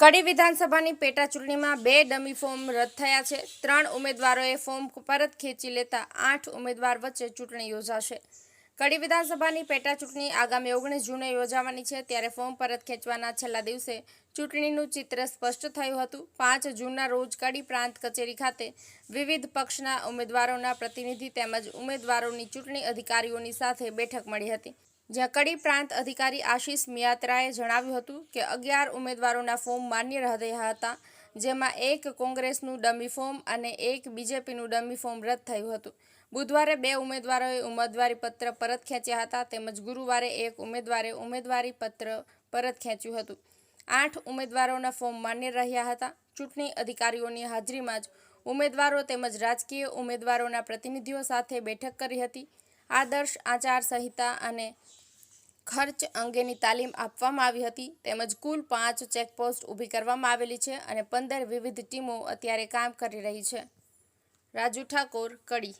કડી વિધાનસભાની પેટા ચૂંટણીમાં બે ડમી ફોર્મ રદ થયા છે. ત્રણ ઉમેદવારોએ ફોર્મ પરત ખેંચી લેતા આઠ ઉમેદવાર વચ્ચે ચૂંટણી યોજાશે. કડી વિધાનસભાની પેટા ચૂંટણી આગામી ઓગણીસ જૂને યોજાવાની છે. ત્યારે ફોર્મ પરત ખેંચવાના છેલ્લા દિવસે ચૂંટણીનું ચિત્ર સ્પષ્ટ થયું હતું. પાંચ જૂનના રોજ કડી પ્રાંત કચેરી ખાતે વિવિધ પક્ષના ઉમેદવારોના પ્રતિનિધિ તેમજ ઉમેદવારોની ચૂંટણી અધિકારીઓની સાથે બેઠક મળી હતી. જ્યાં કડી પ્રાંત અધિકારી આશીષ મિયાત્રાએ જણાવ્યું હતું કે અગિયાર ઉમેદવારોના ફોર્મ માન્ય રહ્યા હતા, જેમાં એક કોંગ્રેસનું ડમી ફોર્મ અને એક બીજેપીનું ડમી ફોર્મ રદ થયું હતું. બુધવારે બે ઉમેદવારોએ ઉમેદવારી પત્ર પરત ખેંચ્યા હતા, તેમજ ગુરુવારે એક ઉમેદવારે ઉમેદવારી પત્ર પરત ખેંચ્યું હતું. આઠ ઉમેદવારોના ફોર્મ માન્ય રહ્યા હતા. ચૂંટણી અધિકારીઓની હાજરીમાં જ ઉમેદવારો તેમજ રાજકીય ઉમેદવારોના પ્રતિનિધિઓ સાથે બેઠક કરી હતી. આદર્શ આચાર સંહિતા અને ખર્ચ અંગેની તાલીમ આપવામાં આવી હતી. તેમજ કુલ પાંચ ચેકપોસ્ટ ઊભી કરવામાં આવેલી છે અને પંદર વિવિધ ટીમો અત્યારે કામ કરી રહી છે. રાજુ ઠાકોર, કડી.